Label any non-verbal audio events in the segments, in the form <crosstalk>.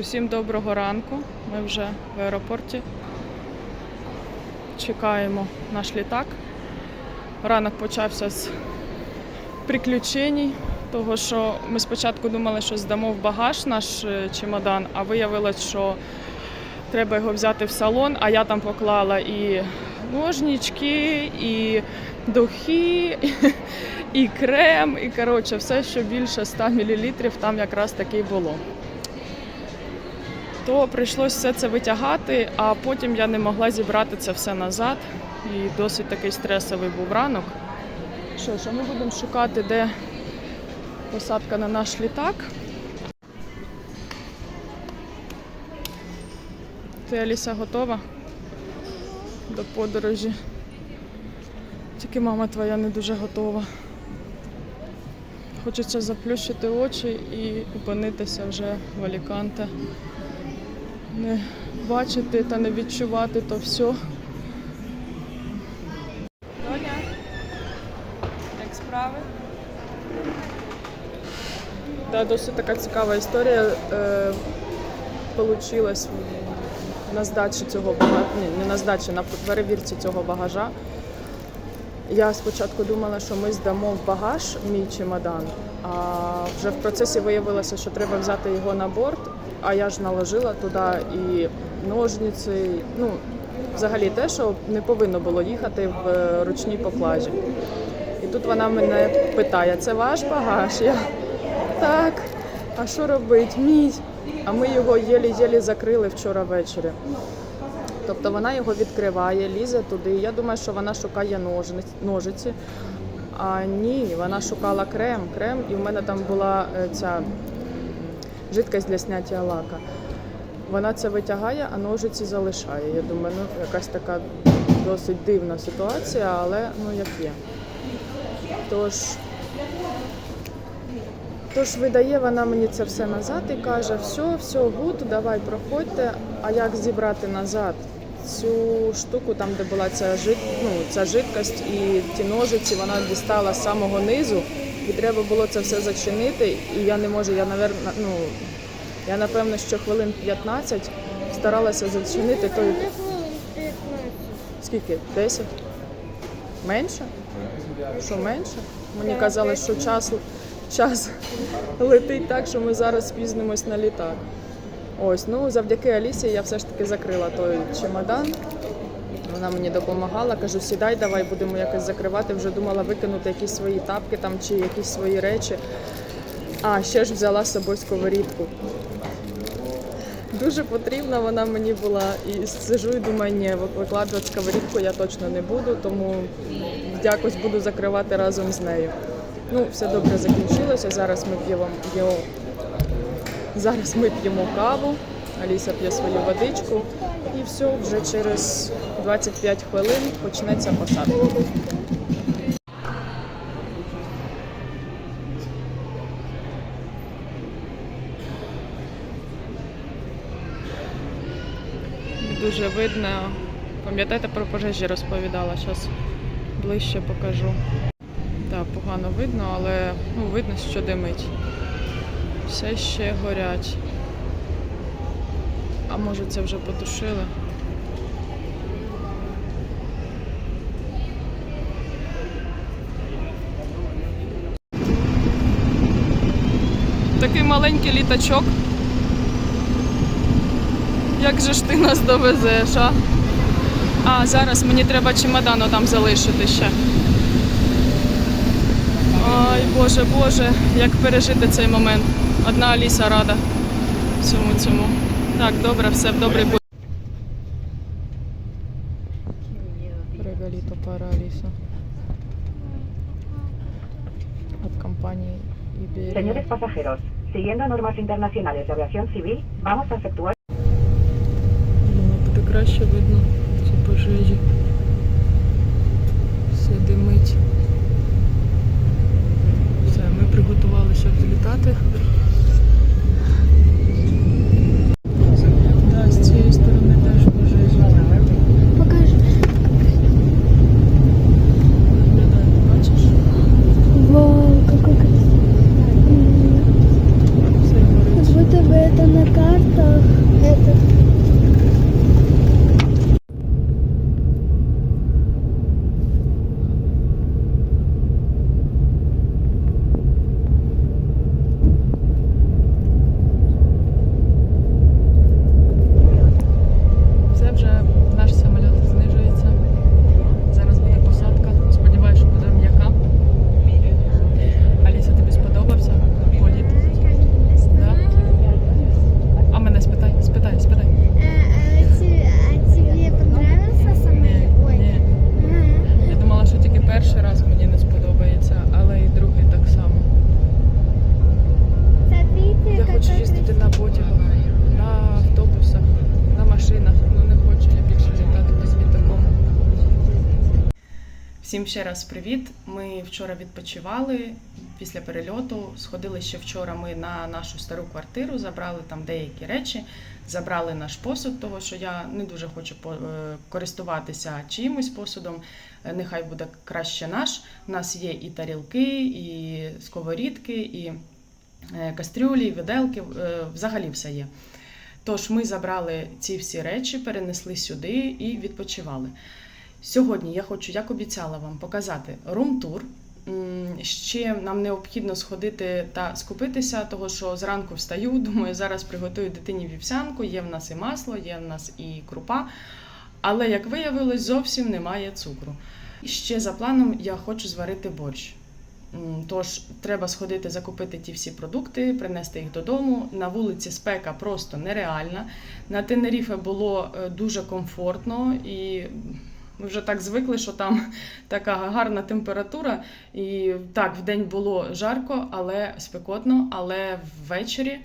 Усім доброго ранку. Ми вже в аеропорті. Чекаємо наш літак. Ранок почався з приключень, того що ми спочатку думали, що здамо в багаж наш е, чемодан, а виявилось, що треба його взяти в салон, а я там поклала і ножнички, і духи, <laughs> і крем, і коротше, все, що більше 100 мл, там якраз таки було то прийшлося все це витягати, а потім я не могла зібрати це все назад. І досить такий стресовий був ранок. Що ж, а ми будемо шукати, де посадка на наш літак. Ти Аліса готова до подорожі. Тільки мама твоя не дуже готова. Хочеться заплющити очі і опинитися вже в Аліканте не бачити та не відчувати то все. Доня, як справи? Да, досить така цікава історія е, получилась на здачі цього багажа, ні, не на здачі, на перевірці цього багажа. Я спочатку думала, що ми здамо в багаж мій чемодан, а вже в процесі виявилося, що треба взяти його на борт, а я ж наложила туди і ножниці, ну, взагалі те, що не повинно було їхати в е, ручній поклажі. І тут вона мене питає, це ваш багаж? Я так, а що робить? Мій. А ми його єлі-єлі закрили вчора ввечері. Тобто вона його відкриває, лізе туди. Я думаю, що вона шукає ножиці. А ні, вона шукала крем, крем, і в мене там була е, ця жидкость для зняття лака. Вона це витягає, а ножиці залишає. Я думаю, ну якась така досить дивна ситуація, але ну як є. Тож, тож видає вона мені це все назад і каже: все, все, гуд, давай проходьте. А як зібрати назад цю штуку, там де була ця жид, ну, ця жидкость і ті ножиці, вона дістала з самого низу, і треба було це все зачинити. І я не можу, я наверно, ну я напевно, що хвилин 15 старалася зачинити той. Скільки? 10? Менше? Що менше? Мені казали, що час, час летить так, що ми зараз спізнимось на літак. Ось, ну завдяки Алісі я все ж таки закрила той чемодан. Вона мені допомагала, кажу, сідай, давай будемо якось закривати. Вже думала викинути якісь свої тапки там чи якісь свої речі. А, ще ж взяла з собою сковорідку. Дуже потрібна вона мені була. І сижу і думаю, ні, викладувати сковорідку я точно не буду, тому якось буду закривати разом з нею. Ну, все добре закінчилося. Зараз ми п'ємо п'ємо- Зараз ми п'ємо каву, Аліса п'є свою водичку, і все, вже через 25 хвилин почнеться посадка. Дуже видно. Пам'ятаєте, про пожежі розповідала, зараз ближче покажу. Так, погано видно, але ну, видно, що димить. Все ще горять. А може це вже потушили? Такий маленький літачок. Як же ж ти нас довезеш, а? А, зараз мені треба чемодану там залишити ще. Ай, Боже, Боже, як пережити цей момент. Одна Аліса рада цьому цьому. Так, добре, все в добрий путь. Регаліто пара Аліса. Від компанії Iberia. Señores pasajeros, siguiendo normas internacionales de aviación civil, vamos a efectuar Воно буде краще видно ці пожежі. Все димить. Все, ми приготувалися взлітати. Ще раз привіт. Ми вчора відпочивали після перельоту. Сходили ще вчора. Ми на нашу стару квартиру, забрали там деякі речі, забрали наш посуд, того що я не дуже хочу е, користуватися чиїмось посудом. Е, Нехай буде краще наш. У нас є і тарілки, і сковорідки, і е, кастрюлі, і виделки. Взагалі все є. Тож ми забрали ці всі речі, перенесли сюди і відпочивали. Сьогодні я хочу, як обіцяла вам, показати рум-тур. Ще нам необхідно сходити та скупитися, того що зранку встаю, <laughs> думаю, зараз приготую дитині вівсянку, є в нас і масло, є в нас і крупа. Але, як виявилось, зовсім немає цукру. Ще за планом я хочу зварити борщ. Тож треба сходити закупити ті всі продукти, принести їх додому. На вулиці спека просто нереальна. На Тенеріфе було е, дуже комфортно і ми вже так звикли, що там <laughs> така гарна температура. І так, в день було жарко, але спекотно, але ввечері.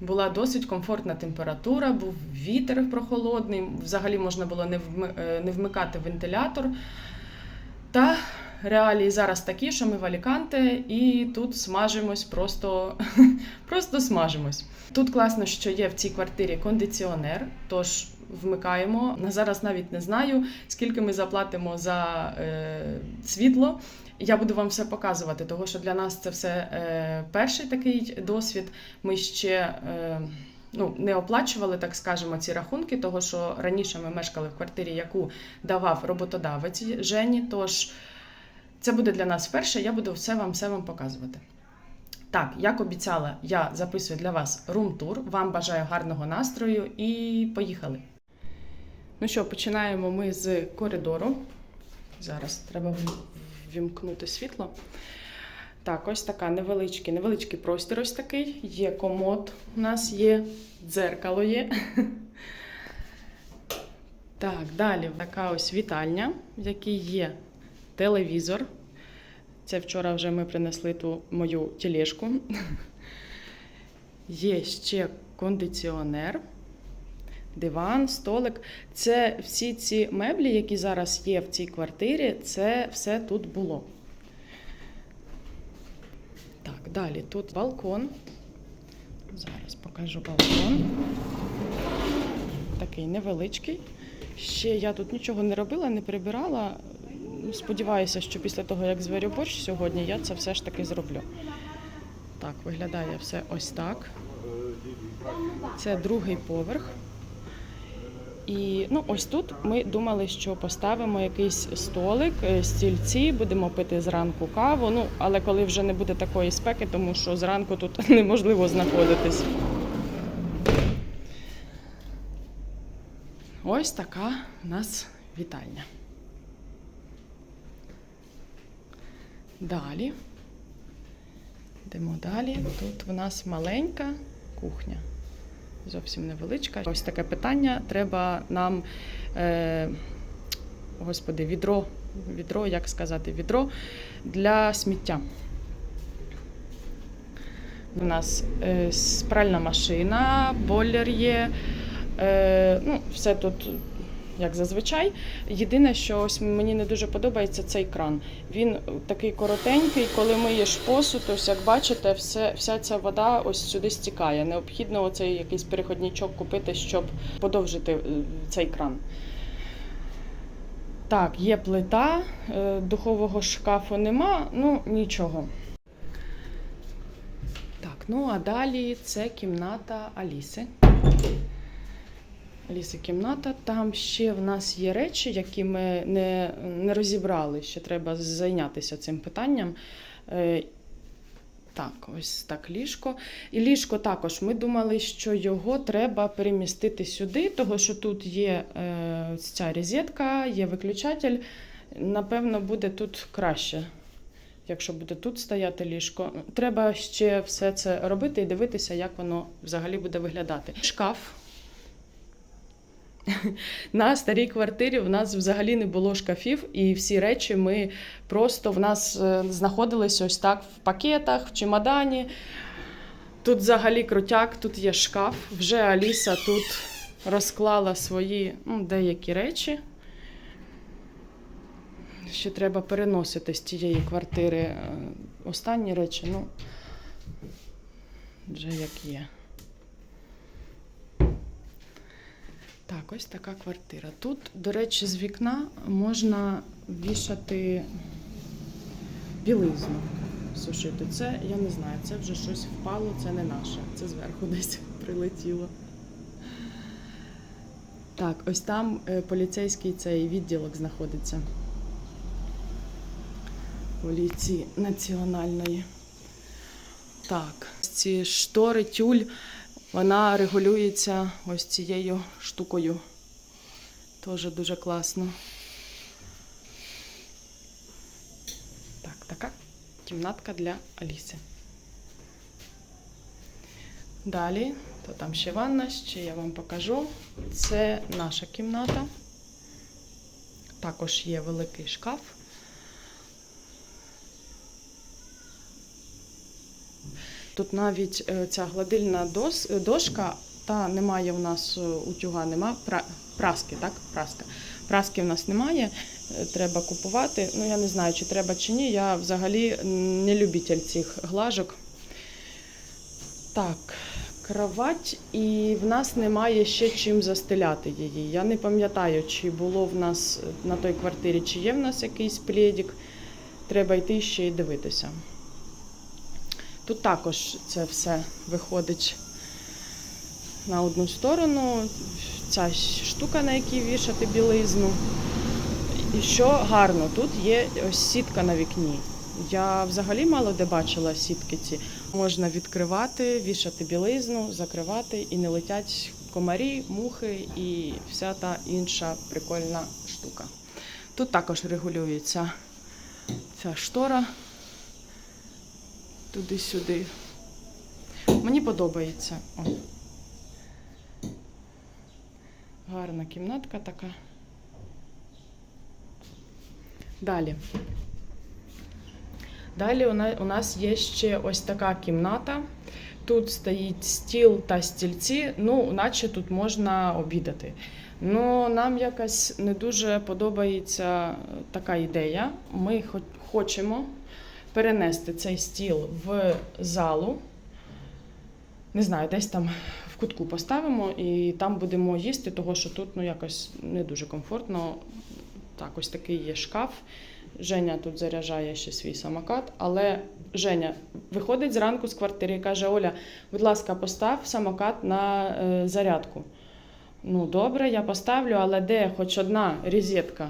Була досить комфортна температура, був вітер прохолодний, взагалі можна було не, е, вмикати вентилятор. Та реалії зараз такі, що ми в Аліканте, і тут смажимось, просто, <laughs> просто смажимось. Тут класно, що є в цій квартирі кондиціонер, тож вмикаємо. Зараз навіть не знаю, скільки ми заплатимо за е, світло. Я буду вам все показувати, тому що для нас це все е, перший такий досвід. Ми ще е, ну, не оплачували, так скажемо, ці рахунки, того що раніше ми мешкали в квартирі, яку давав роботодавець Жені. Тож це буде для нас вперше, я буду все вам все вам показувати. Так, як обіцяла, я записую для вас рум-тур. Вам бажаю гарного настрою і поїхали. Ну що, починаємо ми з коридору. Зараз треба ввімкнути світло. Так, ось така невеличкий, невеличкий простір ось такий. Є комод, у нас є дзеркало є. <laughs> Так, далі така ось вітальня, в якій є телевізор. Це вчора вже ми принесли ту мою тележку. <laughs> Є ще кондиціонер, диван, столик. Це всі ці меблі, які зараз є в цій квартирі, це все тут було. Так, далі тут балкон. Зараз покажу балкон. Такий невеличкий. Ще я тут нічого не робила, не прибирала. Сподіваюся, що після того, як зварю борщ сьогодні, я це все ж таки зроблю. Так, виглядає все ось так. Це другий поверх. І ну, ось тут ми думали, що поставимо якийсь столик, е, стільці, будемо пити зранку каву. Ну, але коли вже не буде такої спеки, тому що зранку тут <laughs> неможливо знаходитись. Ось така у нас вітальня. Далі. Йдемо далі. Тут в нас маленька кухня. Зовсім невеличка. Ось таке питання. Треба нам, е, господи, відро, відро, як сказати, відро для сміття. У нас е, пральна машина, бойлер є. Е, ну, все тут як зазвичай. Єдине, що ось мені не дуже подобається цей кран. Він такий коротенький, коли миєш посуд, ось як бачите, все, вся ця вода ось сюди стікає. Необхідно оцей якийсь переходничок купити, щоб подовжити е, цей кран. Так, є плита, е, духового шкафу нема, ну нічого. Так, ну а далі це кімната Аліси. Аліси кімната. Там ще в нас є речі, які ми не, не розібрали. Ще треба зайнятися цим питанням. Е, Так, ось так ліжко. І ліжко також. Ми думали, що його треба перемістити сюди, тому що тут є е, ця розетка, є виключатель. Напевно, буде тут краще. Якщо буде тут стояти ліжко, треба ще все це робити і дивитися, як воно взагалі буде виглядати. Шкаф <laughs> на старій квартирі в нас взагалі не було шкафів, і всі речі ми просто в нас е, знаходились ось так в пакетах, в чемодані. Тут взагалі крутяк, тут є шкаф. Вже Аліса тут розклала свої ну, деякі речі. ще треба переносити з тієї квартири е, останні речі, ну вже як є. Так, ось така квартира. Тут, до речі, з вікна можна вішати білизну, сушити. Це я не знаю, це вже щось впало, це не наше. Це зверху <laughs> десь прилетіло. Так, ось там е, поліцейський цей відділок знаходиться. Поліції національної. Так, ці штори, тюль, вона регулюється ось цією штукою. Теж дуже класно. Так, така кімнатка для Аліси. Далі, то там ще ванна, ще я вам покажу. Це наша кімната. Також є великий шкаф. Тут навіть е, ця гладильна дос, е, дошка, та немає у нас е, утюга, нема пра, праски, так? Праска. Праски в нас немає, е, треба купувати. Ну, я не знаю, чи треба чи ні. Я взагалі не любитель цих глажок. Так, кровать, і в нас немає ще чим застеляти її. Я не пам'ятаю, чи було в нас на той квартирі, чи є в нас якийсь плєдік. Треба йти ще й дивитися. Тут також це все виходить на одну сторону. Ця штука, на якій вішати білизну. І що гарно, тут є ось сітка на вікні. Я взагалі мало де бачила сітки ці. Можна відкривати, вішати білизну, закривати і не летять комарі, мухи і вся та інша прикольна штука. Тут також регулюється ця штора туди-сюди. Мені подобається. О. Гарна кімнатка така. Далі. Далі у нас є ще ось така кімната. Тут стоїть стіл та стільці, ну, наче тут можна обідати. Ну, нам якось не дуже подобається така ідея. Ми хочемо перенести цей стіл в залу. Не знаю, десь там в кутку поставимо і там будемо їсти, того що тут ну, якось не дуже комфортно. Так, ось такий є шкаф. Женя тут заряджає ще свій самокат, але Женя виходить зранку з квартири і каже: Оля, будь ласка, постав самокат на е, зарядку. Ну, добре, я поставлю, але де хоч одна розетка?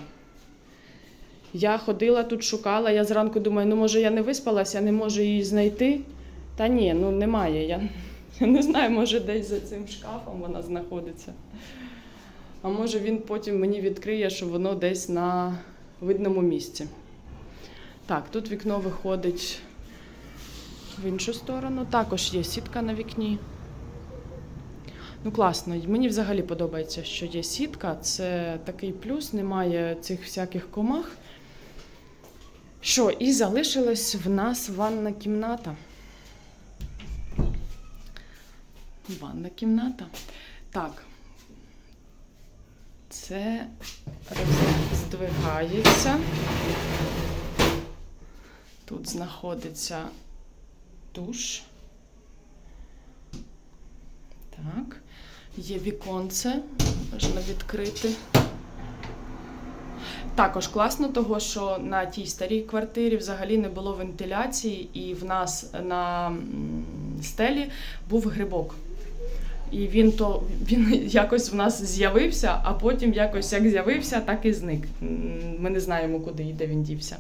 Я ходила тут, шукала. Я зранку думаю, ну може я не виспалася, не можу її знайти. Та ні, ну немає. Я, <laughs> я не знаю, може десь за цим шкафом вона знаходиться. А може він потім мені відкриє, що воно десь на видному місці. Так, тут вікно виходить в іншу сторону. Також є сітка на вікні. Ну, класно. Мені взагалі подобається, що є сітка. Це такий плюс, немає цих всяких комах. Що, і залишилась в нас ванна кімната. Ванна кімната. Так. Це роздвигається. Тут знаходиться душ. Так. Є віконце, можна відкрити. Також класно, того, що на тій старій квартирі взагалі не було вентиляції, і в нас на стелі був грибок. І він то він <laughs> якось в нас з'явився, а потім якось як з'явився, так і зник. Ми не знаємо, куди і де він дівся.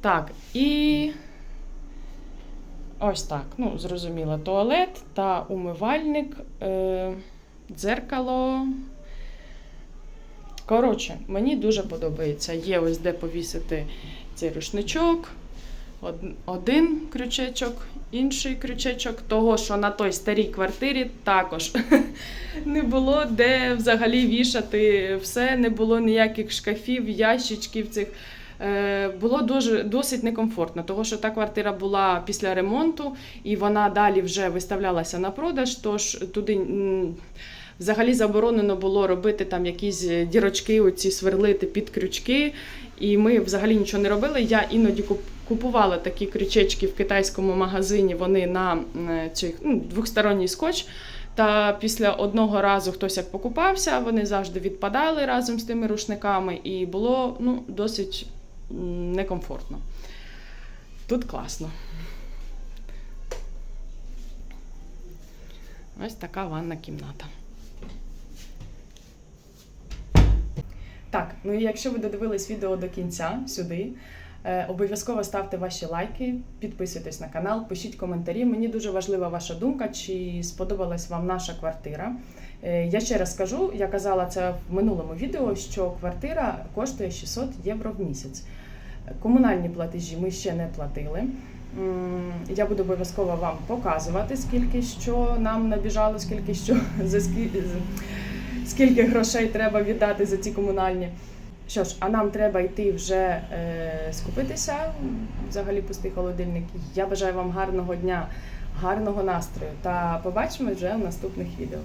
Так, і ось так. Ну, зрозуміло, туалет та умивальник, е, дзеркало. Коротше, мені дуже подобається. Є ось де повісити цей рушничок. Один крючечок, інший крючечок, того, що на той старій квартирі також <laughs> не було де взагалі вішати все, не було ніяких шкафів, ящичків цих. Е, Було дуже досить некомфортно, тому що та квартира була після ремонту, і вона далі вже виставлялася на продаж. Тож туди Взагалі заборонено було робити там якісь е, дірочки, оці сверлити під крючки. І ми взагалі нічого не робили. Я іноді купувала такі крючечки в китайському магазині. Вони на м, цей ну, скотч. Та після одного разу хтось як покупався, вони завжди відпадали разом з тими рушниками, і було ну, досить некомфортно. Тут класно. Ось така ванна кімната. Так, ну і якщо ви додивились відео до кінця сюди, е, обов'язково ставте ваші лайки, підписуйтесь на канал, пишіть коментарі. Мені дуже важлива ваша думка, чи сподобалась вам наша квартира. Е, Я ще раз скажу, я казала це в минулому відео, що квартира коштує 600 євро в місяць. Комунальні платежі ми ще не платили. Я буду обов'язково вам показувати, скільки що нам набіжало, скільки що <laughs> за скі- з- скільки грошей треба віддати за ці комунальні. Що ж, а нам треба йти вже е, скупитися. Взагалі пустий холодильник. Я бажаю вам гарного дня, гарного настрою та побачимо вже в наступних відео.